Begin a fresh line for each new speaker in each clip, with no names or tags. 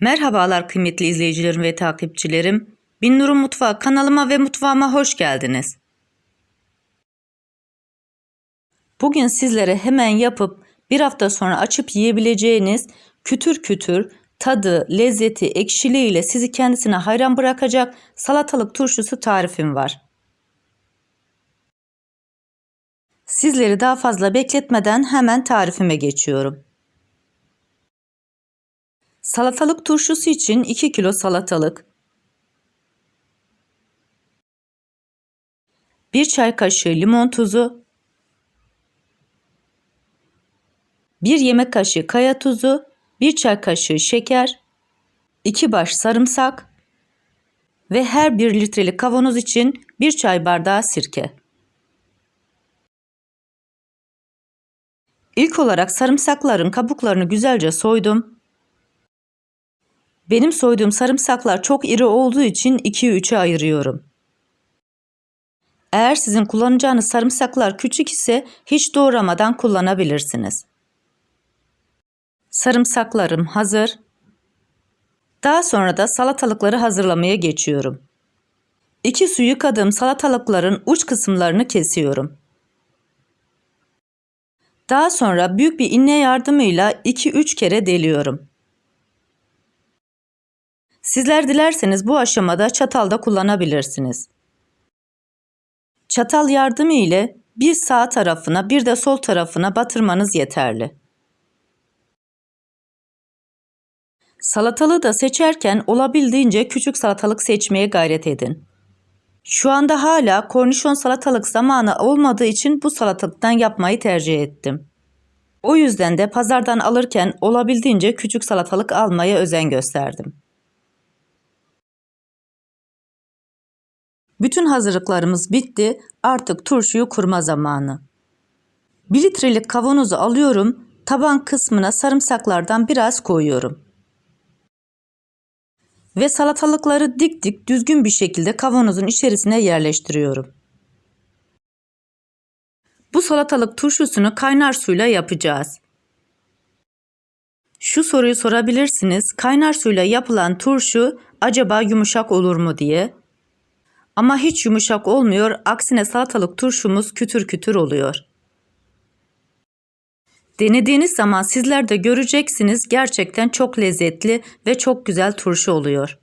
Merhabalar kıymetli izleyicilerim ve takipçilerim. Bin Nur'un Mutfağı kanalıma ve mutfağıma hoş geldiniz. Bugün sizlere hemen yapıp bir hafta sonra açıp yiyebileceğiniz kütür kütür tadı, lezzeti, ekşiliğiyle sizi kendisine hayran bırakacak salatalık turşusu tarifim var. Sizleri daha fazla bekletmeden hemen tarifime geçiyorum. Salatalık turşusu için 2 kilo salatalık, 1 çay kaşığı limon tuzu, 1 yemek kaşığı kaya tuzu, 1 çay kaşığı şeker, 2 baş sarımsak. Ve her 1 litrelik kavanoz için 1 çay bardağı sirke. İlk olarak sarımsakların kabuklarını güzelce soydum. Benim soyduğum sarımsaklar çok iri olduğu için 2'ye 3'e ayırıyorum. Eğer sizin kullanacağınız sarımsaklar küçük ise hiç doğramadan kullanabilirsiniz. Sarımsaklarım hazır. Daha sonra da salatalıkları hazırlamaya geçiyorum. 2 su yıkadığım salatalıkların uç kısımlarını kesiyorum. Daha sonra büyük bir inne yardımıyla 2-3 kere deliyorum. Sizler dilerseniz bu aşamada çatalda kullanabilirsiniz. Çatal yardımı ile bir sağ tarafına bir de sol tarafına batırmanız yeterli. Salatalığı da seçerken olabildiğince küçük salatalık seçmeye gayret edin. Şu anda hala kornişon salatalık zamanı olmadığı için bu salatalıktan yapmayı tercih ettim. O yüzden de pazardan alırken olabildiğince küçük salatalık almaya özen gösterdim. Bütün hazırlıklarımız bitti. Artık turşuyu kurma zamanı. 1 litrelik kavanozu alıyorum. Taban kısmına sarımsaklardan biraz koyuyorum. Ve salatalıkları dik dik düzgün bir şekilde kavanozun içerisine yerleştiriyorum. Bu salatalık turşusunu kaynar suyla yapacağız. Şu soruyu sorabilirsiniz. Kaynar suyla yapılan turşu acaba yumuşak olur mu diye. Ama hiç yumuşak olmuyor. Aksine salatalık turşumuz kütür kütür oluyor. Denediğiniz zaman sizler de göreceksiniz gerçekten çok lezzetli ve çok güzel turşu oluyor.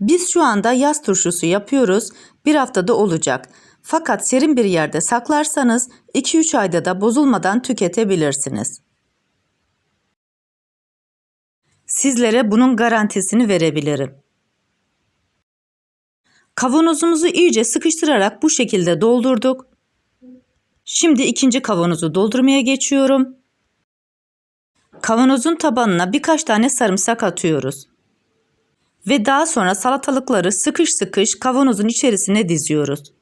Biz şu anda yaz turşusu yapıyoruz. Bir haftada olacak. Fakat serin bir yerde saklarsanız 2-3 ayda da bozulmadan tüketebilirsiniz. Sizlere bunun garantisini verebilirim. Kavanozumuzu iyice sıkıştırarak bu şekilde doldurduk. Şimdi ikinci kavanozu doldurmaya geçiyorum. Kavanozun tabanına birkaç tane sarımsak atıyoruz. Ve daha sonra salatalıkları sıkış sıkış kavanozun içerisine diziyoruz.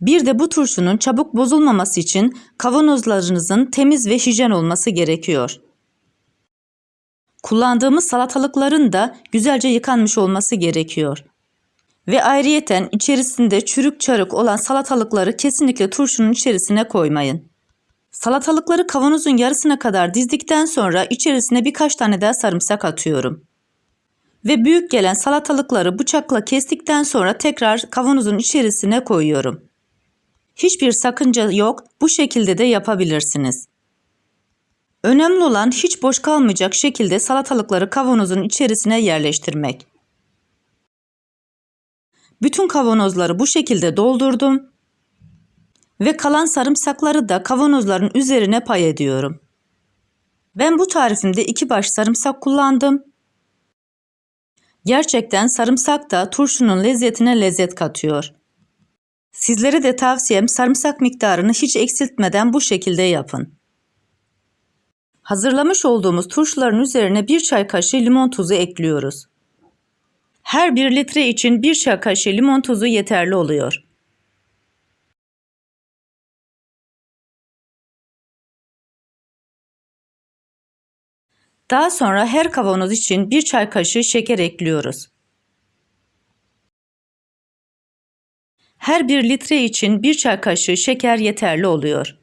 Bir de bu turşunun çabuk bozulmaması için kavanozlarınızın temiz ve hijyen olması gerekiyor. Kullandığımız salatalıkların da güzelce yıkanmış olması gerekiyor. Ve ayrıyeten içerisinde çürük çarık olan salatalıkları kesinlikle turşunun içerisine koymayın. Salatalıkları kavanozun yarısına kadar dizdikten sonra içerisine birkaç tane daha sarımsak atıyorum. Ve büyük gelen salatalıkları bıçakla kestikten sonra tekrar kavanozun içerisine koyuyorum. Hiçbir sakınca yok. Bu şekilde de yapabilirsiniz. Önemli olan hiç boş kalmayacak şekilde salatalıkları kavanozun içerisine yerleştirmek. Bütün kavanozları bu şekilde doldurdum ve kalan sarımsakları da kavanozların üzerine pay ediyorum. Ben bu tarifimde iki baş sarımsak kullandım. Gerçekten sarımsak da turşunun lezzetine lezzet katıyor. Sizlere de tavsiyem sarımsak miktarını hiç eksiltmeden bu şekilde yapın. Hazırlamış olduğumuz turşuların üzerine bir çay kaşığı limon tuzu ekliyoruz. Her bir litre için bir çay kaşığı limon tuzu yeterli oluyor. Daha sonra her kavanoz için bir çay kaşığı şeker ekliyoruz. Her bir litre için bir çay kaşığı şeker yeterli oluyor.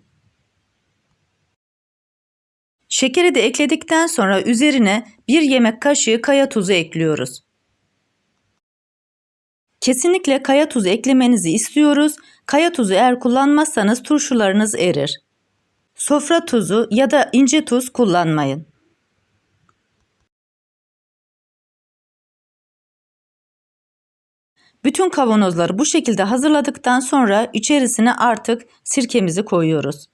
Şekeri de ekledikten sonra üzerine bir yemek kaşığı kaya tuzu ekliyoruz. Kesinlikle kaya tuzu eklemenizi istiyoruz. Kaya tuzu eğer kullanmazsanız turşularınız erir. Sofra tuzu ya da ince tuz kullanmayın. Bütün kavanozları bu şekilde hazırladıktan sonra içerisine artık sirkemizi koyuyoruz.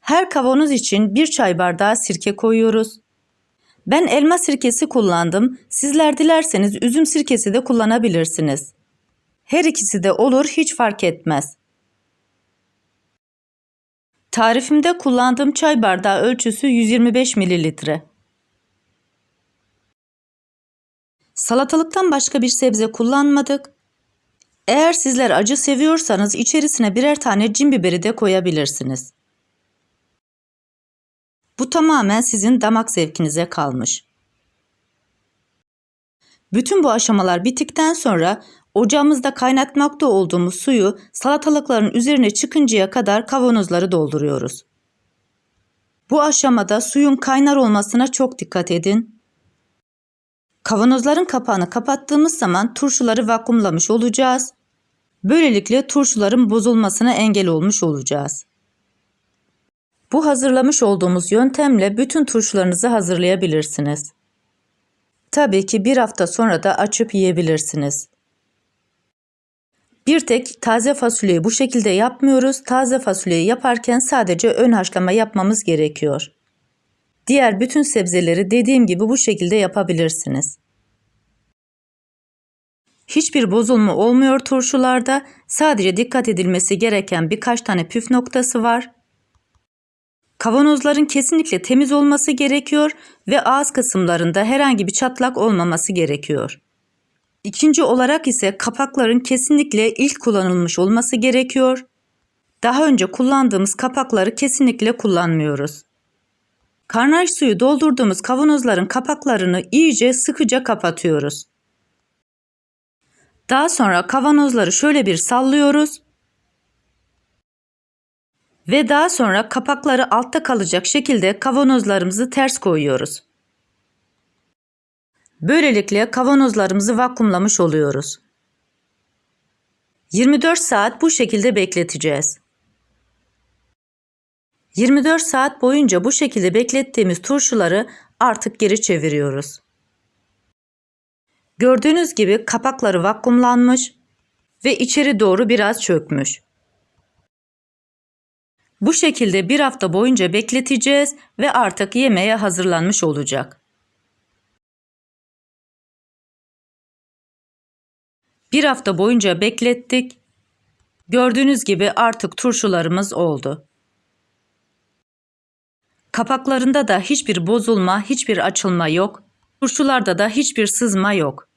Her kavanoz için bir çay bardağı sirke koyuyoruz. Ben elma sirkesi kullandım. Sizler dilerseniz üzüm sirkesi de kullanabilirsiniz. Her ikisi de olur hiç fark etmez. Tarifimde kullandığım çay bardağı ölçüsü 125 mililitre. Salatalıktan başka bir sebze kullanmadık. Eğer sizler acı seviyorsanız içerisine birer tane cin biberi de koyabilirsiniz. Bu tamamen sizin damak zevkinize kalmış. Bütün bu aşamalar bittikten sonra ocağımızda kaynatmakta olduğumuz suyu salatalıkların üzerine çıkıncaya kadar kavanozları dolduruyoruz. Bu aşamada suyun kaynar olmasına çok dikkat edin. Kavanozların kapağını kapattığımız zaman turşuları vakumlamış olacağız. Böylelikle turşuların bozulmasına engel olmuş olacağız. Bu hazırlamış olduğumuz yöntemle bütün turşularınızı hazırlayabilirsiniz. Tabii ki bir hafta sonra da açıp yiyebilirsiniz. Bir tek taze fasulyeyi bu şekilde yapmıyoruz. Taze fasulyeyi yaparken sadece ön haşlama yapmamız gerekiyor. Diğer bütün sebzeleri dediğim gibi bu şekilde yapabilirsiniz. Hiçbir bozulma olmuyor turşularda. Sadece dikkat edilmesi gereken birkaç tane püf noktası var. Kavanozların kesinlikle temiz olması gerekiyor ve ağız kısımlarında herhangi bir çatlak olmaması gerekiyor. İkinci olarak ise kapakların kesinlikle ilk kullanılmış olması gerekiyor. Daha önce kullandığımız kapakları kesinlikle kullanmıyoruz. Karnaj suyu doldurduğumuz kavanozların kapaklarını iyice sıkıca kapatıyoruz. Daha sonra kavanozları şöyle bir sallıyoruz ve daha sonra kapakları altta kalacak şekilde kavanozlarımızı ters koyuyoruz. Böylelikle kavanozlarımızı vakumlamış oluyoruz. 24 saat bu şekilde bekleteceğiz. 24 saat boyunca bu şekilde beklettiğimiz turşuları artık geri çeviriyoruz. Gördüğünüz gibi kapakları vakumlanmış ve içeri doğru biraz çökmüş. Bu şekilde bir hafta boyunca bekleteceğiz ve artık yemeğe hazırlanmış olacak. Bir hafta boyunca beklettik. Gördüğünüz gibi artık turşularımız oldu. Kapaklarında da hiçbir bozulma, hiçbir açılma yok. Turşularda da hiçbir sızma yok.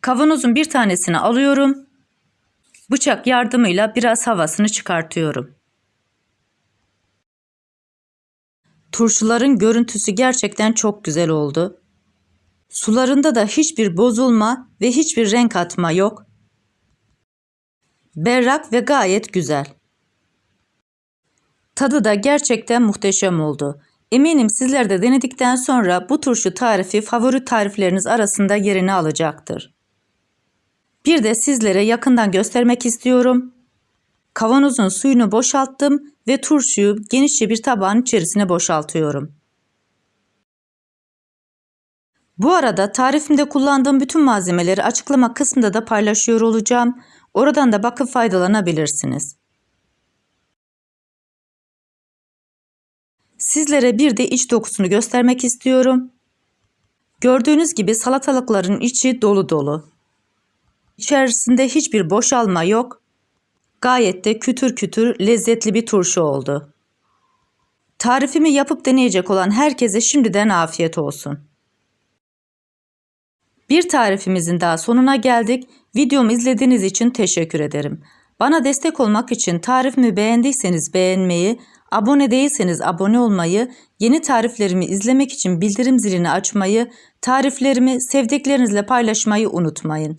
Kavanozun bir tanesini alıyorum. Bıçak yardımıyla biraz havasını çıkartıyorum. Turşuların görüntüsü gerçekten çok güzel oldu. Sularında da hiçbir bozulma ve hiçbir renk atma yok. Berrak ve gayet güzel. Tadı da gerçekten muhteşem oldu. Eminim sizler de denedikten sonra bu turşu tarifi favori tarifleriniz arasında yerini alacaktır. Bir de sizlere yakından göstermek istiyorum. Kavanozun suyunu boşalttım ve turşuyu genişçe bir tabağın içerisine boşaltıyorum. Bu arada tarifimde kullandığım bütün malzemeleri açıklama kısmında da paylaşıyor olacağım. Oradan da bakıp faydalanabilirsiniz. Sizlere bir de iç dokusunu göstermek istiyorum. Gördüğünüz gibi salatalıkların içi dolu dolu. İçerisinde hiçbir boşalma yok. Gayet de kütür kütür lezzetli bir turşu oldu. Tarifimi yapıp deneyecek olan herkese şimdiden afiyet olsun. Bir tarifimizin daha sonuna geldik. Videomu izlediğiniz için teşekkür ederim. Bana destek olmak için tarifimi beğendiyseniz beğenmeyi, abone değilseniz abone olmayı, yeni tariflerimi izlemek için bildirim zilini açmayı, tariflerimi sevdiklerinizle paylaşmayı unutmayın.